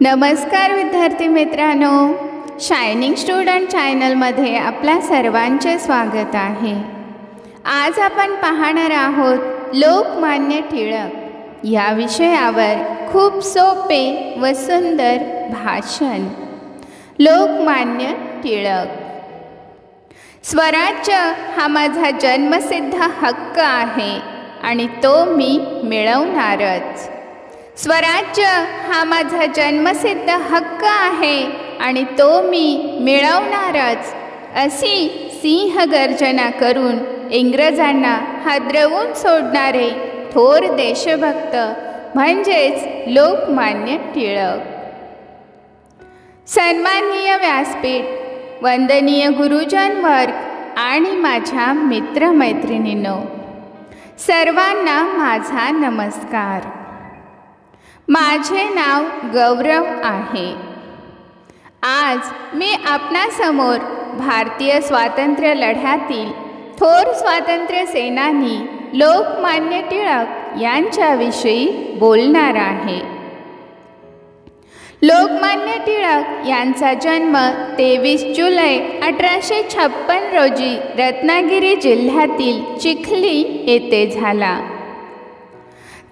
नमस्कार विद्यार्थी मित्रांनो. शायनिंग स्टुडंट चॅनलमध्ये आपल्या सर्वांचे स्वागत आहे. आज आपण पाहणार आहोत लोकमान्य टिळक या विषयावर खूप सोपे व सुंदर भाषण. लोकमान्य टिळक. स्वराज्य हा माझा जन्मसिद्ध हक्क आहे आणि तो मी मिळवणारच. स्वराज्य हा माझा जन्मसिद्ध हक्क आहे आणि तो मी मिळवणारच. अशी सिंह गर्जना करून इंग्रजांना हादरवून सोडणारे थोर देशभक्त म्हणजेच लोकमान्य टिळक. सन्माननीय व्यासपीठ वंदनीय गुरुजन वर्ग आणि माझ्या मित्रमैत्रिणींनो सर्वांना माझा नमस्कार. माझे नाव गौरव आहे. आज मी आपणासमोर भारतीय स्वातंत्र्य लढ्यातील थोर स्वातंत्र्य सेनानी लोकमान्य टिळक यांच्याविषयी बोलणार आहे. लोकमान्य टिळक यांचा जन्म तेवीस जुलै अठराशे छप्पन रोजी रत्नागिरी जिल्ह्यातील चिखली येथे झाला.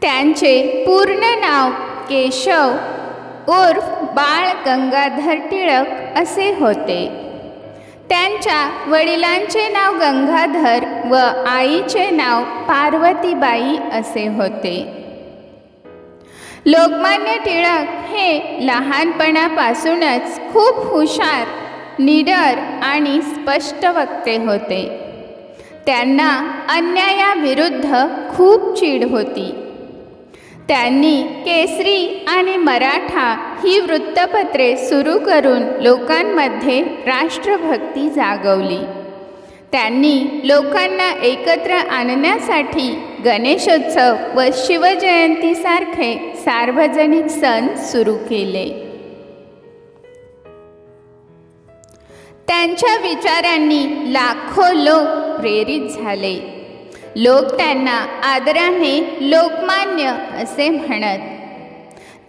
त्यांचे पूर्ण नाव केशव उर्फ बाळ गंगाधर टिळक असे होते. त्यांच्या वडिलांचे नाव गंगाधर व आईचे नाव पार्वतीबाई असे होते. लोकमान्य टिळक हे लहानपणापासूनच खूप हुशार निडर आणि स्पष्ट वक्ते होते. त्यांना अन्यायाविरुद्ध खूप चीड होती. त्यांनी केसरी आणि मराठा ही वृत्तपत्रे सुरू करून लोकांमध्ये राष्ट्रभक्ती जागवली. त्यांनी लोकांना एकत्र आणण्यासाठी गणेशोत्सव व शिवजयंतीसारखे सार्वजनिक सण सुरू केले. त्यांच्या विचारांनी लाखो लोक प्रेरित झाले. लोक त्यांना आदराने लोक लोकमान्य असे म्हणत.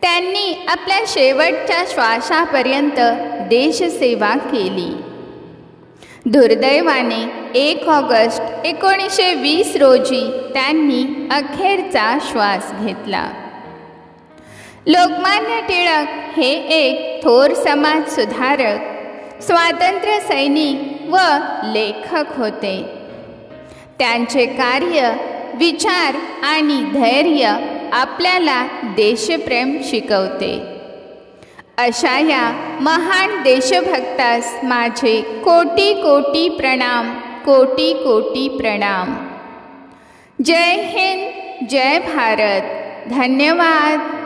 त्यांनी आपल्या शेवटच्या श्वासापर्यंत देशसेवा केली. दुर्दैवाने एक ऑगस्ट एकोणीसशे वीस रोजी त्यांनी अखेरचा श्वास घेतला. लोकमान्य टिळक हे एक थोर समाज सुधारक स्वातंत्र्य सैनिक व लेखक होते. त्यांचे कार्य विचार आणि धैर्य आपल्याला देशप्रेम शिकवते. अशा या महान देशभक्तास माझे कोटी कोटी प्रणाम कोटी कोटी प्रणाम. जय हिंद जय भारत. धन्यवाद.